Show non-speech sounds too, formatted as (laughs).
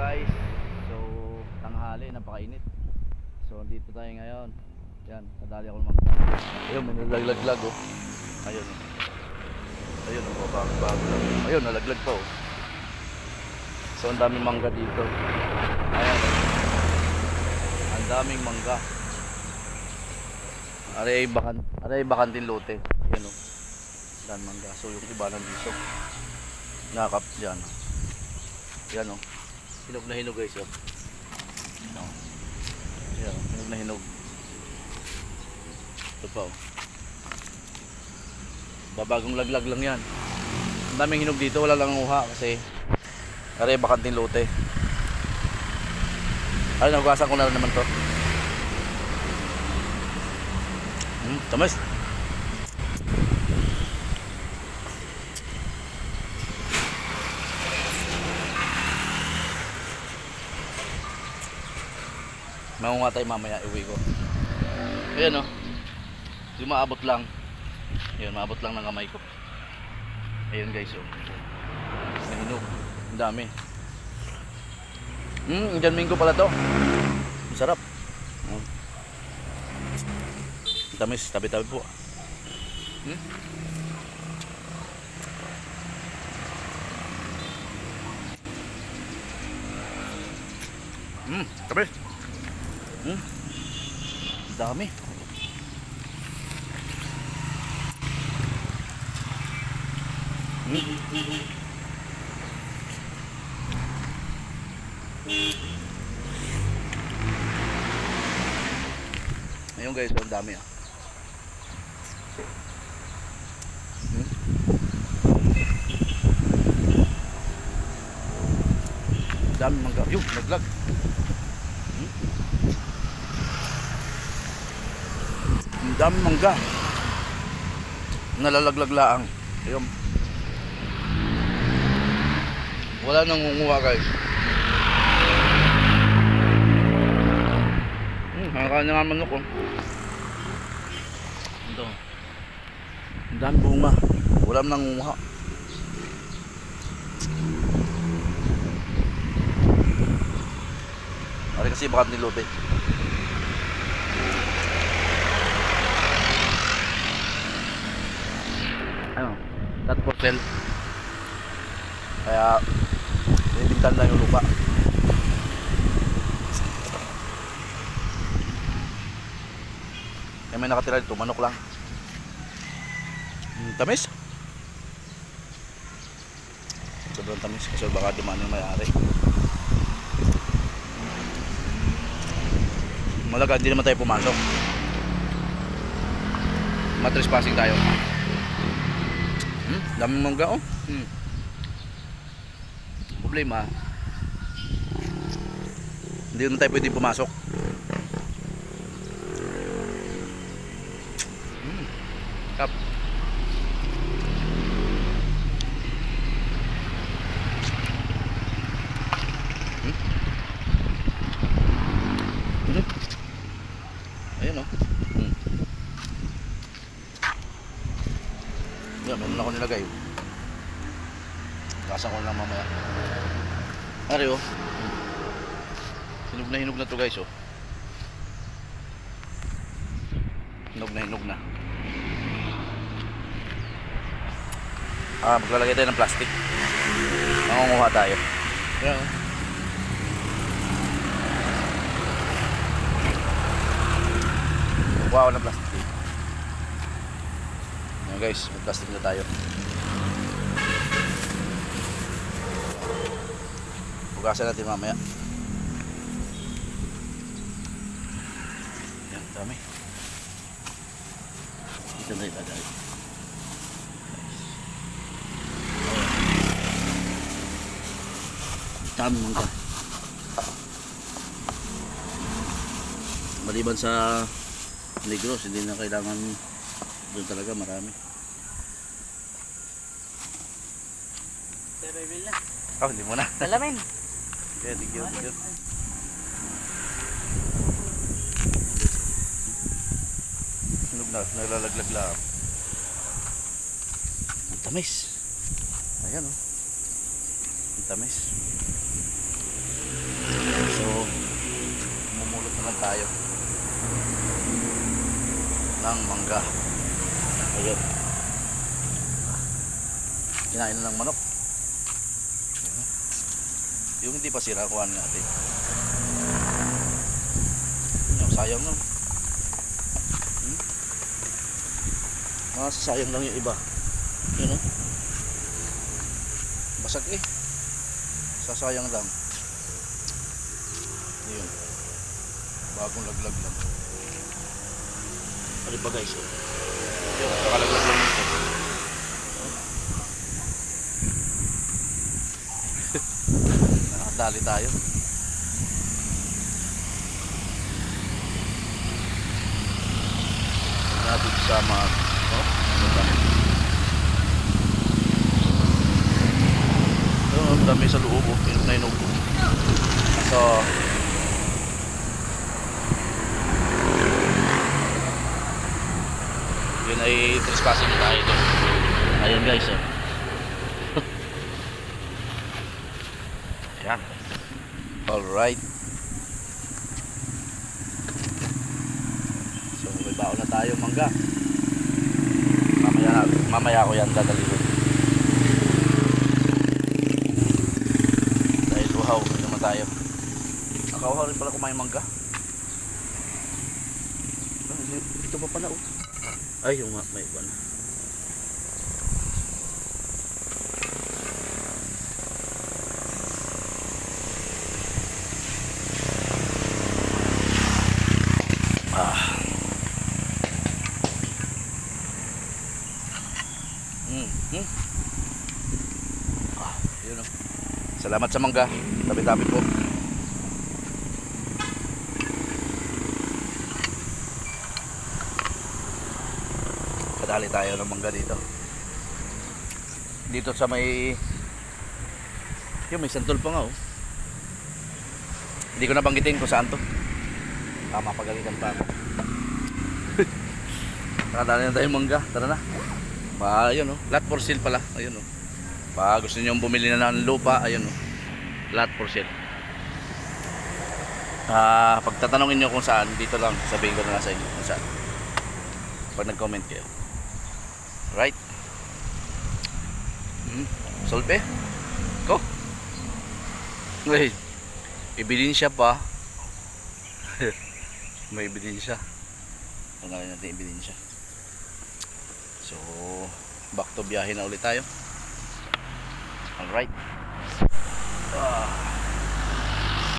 guys. So, tanghali, napakainit. So, dito tayo ngayon. Yan, nadali ako mga. Ayun, may nalaglag oh. Ayun. Ayun, oh, bago, bago. Ayun, nalaglag pa oh. So, ang daming mangga dito. Ayan. Ang daming mangga. Aray bakan, aray bakantin lote. Yan oh. Dan mangga. So, yung iba nandito. Nakakap diyan. Yan oh. Hinog na hinog guys oh. No. Yan, oh, hinog na hinog. Ito pa oh. Babagong laglag lang yan. Ang daming hinog dito, wala lang uha kasi Aray, bakanting lote. Ay, nagugasan ko na rin naman to. Hmm, tamis. Mangunga tayo mamaya, iwi ko. Ayan o. Yung maabot lang. Ayan, maabot lang ng kamay ko. Ayan guys, oh. Nahinog. Ang dami. Hmm, Indian Mingo pala to. Masarap. Hmm. Tamis, tabi-tabi po. Hmm? Hmm, tabi. Hmm. Dami. Hmm. Ayun guys, ang dami ah. Hmm? Dami mangga. Yung, naglag. Hmm? Ang dami mangga. Nalalaglag laang. Ayun. Wala nang ngunguha guys. Hmm, nakakain na nga manok oh. Ito. Ang dami bunga. Walang nangunguha. Ari kasi bakat nilote. Not for sale. Kaya binibintan lang yung lupa. May nakatira dito, manok lang. Mm, tamis. Sobrang tamis kasi baka dumaan yung may-ari. Malaga, hindi naman tayo pumasok. Matrespassing tayo. Hmm, daming mangga oh. Hmm. Problema. Hindi naman tayo pwede pumasok. Hmm. Kap. Hmm. Hmm. Ayun oh. Hmm. Yan, meron ako nilagay. Kasan ko lang mamaya. Ari oh. Hinog na hinog na to guys oh. Hinog na hinog na. Ah, maglalagay tayo ng plastic. Mangunguha tayo. Oh. Wow, ng plastic. Guys, may plastic na tayo. Bukasan natin mamaya. Yan, dami. Dito na ilalagay. Dami mangga. Maliban sa Negros, hindi na kailangan doon talaga marami. Bill na. Oh, hindi mo na. Salamin. (laughs) Yeah, thank you, thank you. Hinog na, nalalaglag lang. Ang tamis. Ayan oh. Ang tamis. tayo ng mangga. Ayun. Kinain na ng manok. Yung hindi pa sira, kuhaan natin. Yung sayang lang. Hmm? Ah, sayang lang yung iba. Yun oh. Basag eh. Sasayang lang. Yun. Bagong laglag lang. Ano ba guys? Yun, nakalaglag ito. Nakadali tayo. Natin sa mga... Ba? Yun, ang dami sa loob. Oh. Inog na inog. So, yun ay trespassing tayo doon. Ayun guys, oh. Alright. So, may baon na tayo mangga. Mamaya, mamaya ko yan dadalhin. Dahil uhaw, hindi naman tayo. Nakauhaw rin pala kumain mangga. Ito pa pala oh. Ay, yung may iba na. Ah. Mm, mm. Ah, yun oh. Salamat sa mangga. Tabi-tabi po. Kadali tayo ng mangga dito. Dito sa may yung may santol pa nga oh. Hindi ko nabanggitin kung saan to. Tama pagalitan pa ako. (laughs) Nakadali na tayong mangga. Tara na. Pa, ayun oh. Lot for sale pala. Ayun oh. Pa gusto niyo bumili na ng lupa, ayun oh. Lot for sale. Ah, pagtatanungin niyo kung saan, dito lang sabihin ko na lang sa inyo kung saan. Pag nag-comment kayo. Right? Hmm. Solve? Go. Wait. Ebidensya pa. (laughs) May ebidensya. Tanggalin natin ebidensya. So, back to biyahe na ulit tayo. Alright. Ah.